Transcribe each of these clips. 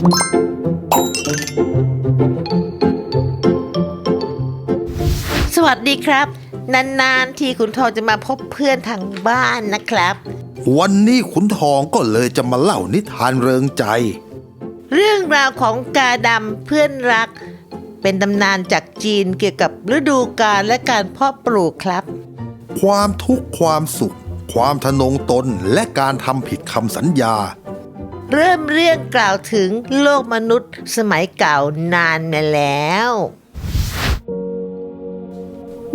สวัสดีครับ นานๆ ทีคุณทองจะมาพบเพื่อนทางบ้านนะครับ วันนี้ขุนทองก็เลยจะมาเล่านิทานเริงใจ เรื่องราวของกาดำเพื่อนรัก เป็นตำนานจากจีนเกี่ยวกับฤดูกาลและการเพาะปลูกครับ ความทุกข์ความสุข ความทะนงตนและการทำผิดคำสัญญา เริ่มเรื่องกล่าวถึงโลกมนุษย์สมัยเก่านานมาแล้ว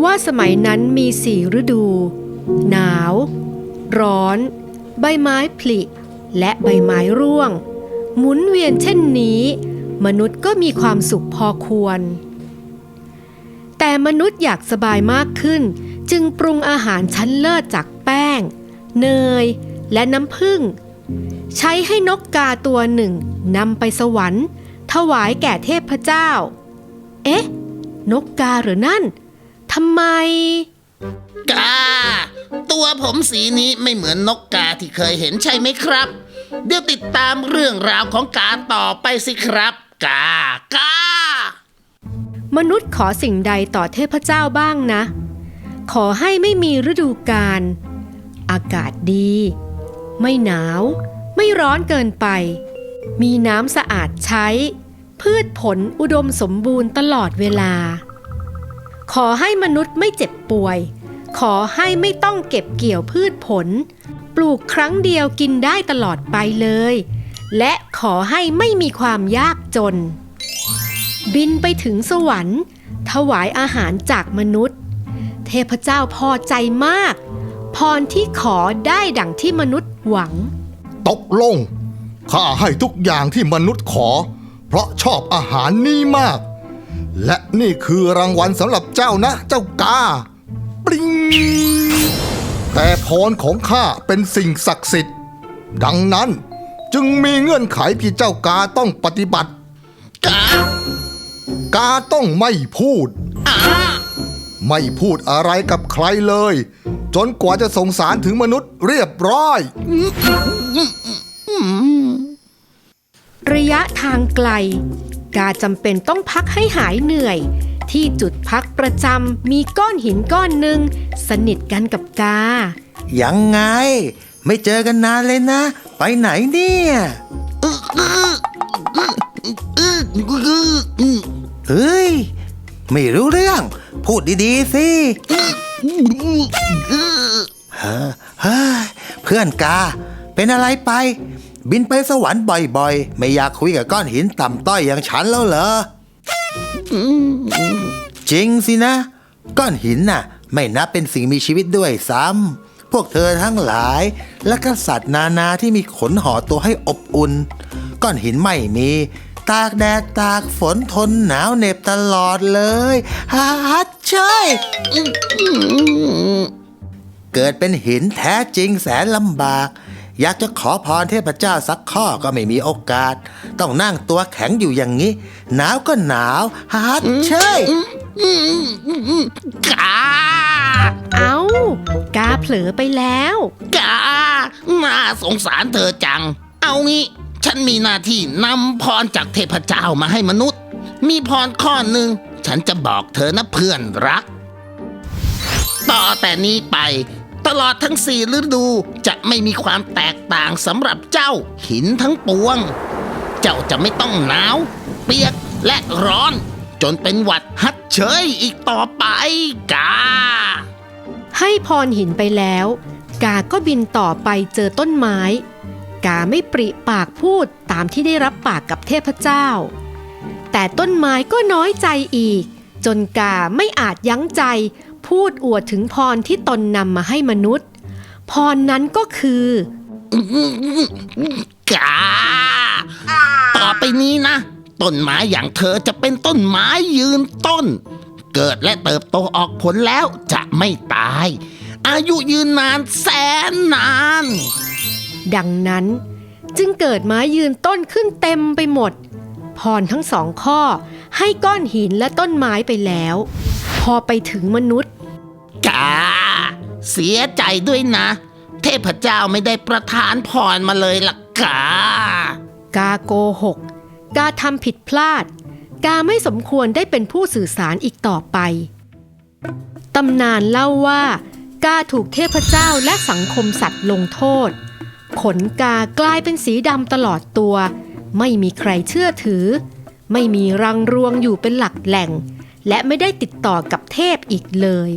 ว่าสมัยนั้นมีสี่ฤดู หนาว ร้อน ใบไม้ผลิ และใบไม้ร่วง หมุนเวียนเช่นนี้ มนุษย์ก็มีความสุขพอควร แต่มนุษย์อยากสบายมากขึ้น จึงปรุงอาหารชั้นเลิศจากแป้ง เนย และน้ำผึ้ง ใช้ให้นกกาตัวหนึ่งนำไปสวรรค์ ถวายแก่เทพเจ้า เอ๊ะ นกกาหรือนั่นทำไม กา ตัวผมสีนี้ไม่เหมือนนกกาที่เคยเห็นใช่ไหมครับ เดี๋ยวติดตามเรื่องราวของกาต่อไปสิครับ กา กา มนุษย์ขอสิ่งใดต่อเทพเจ้าบ้างนะ ขอให้ไม่มีฤดูกาลอากาศดี ไม่หนาว ไม่ร้อนเกินไป มีน้ำสะอาดใช้ พืชผลอุดมสมบูรณ์ตลอดเวลา ขอให้มนุษย์ไม่เจ็บป่วย ขอให้ไม่ต้องเก็บเกี่ยวพืชผล ปลูกครั้งเดียวกินได้ตลอดไปเลย และขอให้ไม่มีความยากจน บินไปถึงสวรรค์ ถวายอาหารจากมนุษย์ เทพเจ้าพอใจมาก พรที่ขอได้ดังที่มนุษย์หวัง ตกลง ข้าให้ทุกอย่างที่มนุษย์ขอ เพราะชอบอาหารนี้มาก และนี่คือรางวัลสำหรับเจ้านะ เจ้ากา ปริงแต่พรของข้าเป็นสิ่งศักดิ์สิทธิ์ ดังนั้นจึงมีเงื่อนไขที่เจ้ากาต้องปฏิบัติ กากาต้องไม่พูด ไม่พูดอะไรกับใครเลย จนกว่าจะส่งสารถึงมนุษย์เรียบร้อย ระยะทางไกล กาจำเป็นต้องพักให้หายเหนื่อย ที่จุดพักประจำมีก้อนหินก้อนหนึ่งสนิทกันกับกา ยังไง ไม่เจอกันนานเลยนะ ไปไหนเนี่ยเฮ้ย ไม่รู้เรื่อง พูดดี ๆ สิ เฮ้ยเพื่อนกา เป็นอะไรไป บินไปสวรรค์บ่อยๆ ไม่อยากคุยกับก้อนหินต่ำต้อยอย่างฉันแล้วเหรอ จริงสินะ ก้อนหินน่ะ ไม่นับเป็นสิ่งมีชีวิตด้วยซ้ำพวกเธอทั้งหลาย และก็สัตว์นานาที่มีขนห่อตัวให้อบอุ่น ก้อนหินไม่มี ตากแดดตากฝนทนหนาวเหน็บตลอดเลยฮัดใช่เกิดเป็นหินแท้จริงแสนลำบาก อยากจะขอพรเทพเจ้าสักข้อก็ไม่มีโอกาส ต้องนั่งตัวแข็งอยู่อย่างนี้ หนาวก็หนาวฮัดใช่กาเอา้ากาเผลอไปแล้ว กาน่าสงสารเธอจัง เอางี้ฉั นมีหน้าที่นำพรจากเทพเจ้ามาให้มนุษย์ มีพรข้อหนึ่ง ฉันจะบอกเธอนะเพื่อนรัก ต่อแต่นี้ไป ตลอดทั้งสี่ฤดูจะไม่มีความแตกต่างสำหรับเจ้าหินทั้งปวง เจ้าจะไม่ต้องหนาว เปียกและร้อน จนเป็นหวัดฮัดเฉยอีกต่อไปกา ให้พรหินไปแล้ว กาก็บินต่อไปเจอต้นไม้ กาไม่ปริปากพูดตามที่ได้รับปากกับเทพเจ้า แต่ต้นไม้ก็น้อยใจอีก จนกาไม่อาจยั้งใจ พูดอวดถึงพรที่ตนนำมาให้มนุษย์ พรนั้นก็คือกาต่อไปนี้นะ ต้นไม้อย่างเธอจะเป็นต้นไม้ยืนต้น เกิดและเติบโตออกผลแล้วจะไม่ตาย อายุยืนนานแสนนาน ดังนั้นจึงเกิดไม้ยืนต้นขึ้นเต็มไปหมด พรทั้งสองข้อให้ก้อนหินและต้นไม้ไปแล้ว พอไปถึงมนุษย์กาเสียใจด้วยนะ เทพเจ้าไม่ได้ประทานพรมาเลยล่ะกากาโกหก กาทำผิดพลาด กาไม่สมควรได้เป็นผู้สื่อสารอีกต่อไป ตำนานเล่าว่า กาถูกเทพเจ้าและสังคมสัตว์ลงโทษ ขนกากลายเป็นสีดำตลอดตัว ไม่มีใครเชื่อถือ ไม่มีรังรวงอยู่เป็นหลักแหล่ง และไม่ได้ติดต่อกับเทพอีกเลย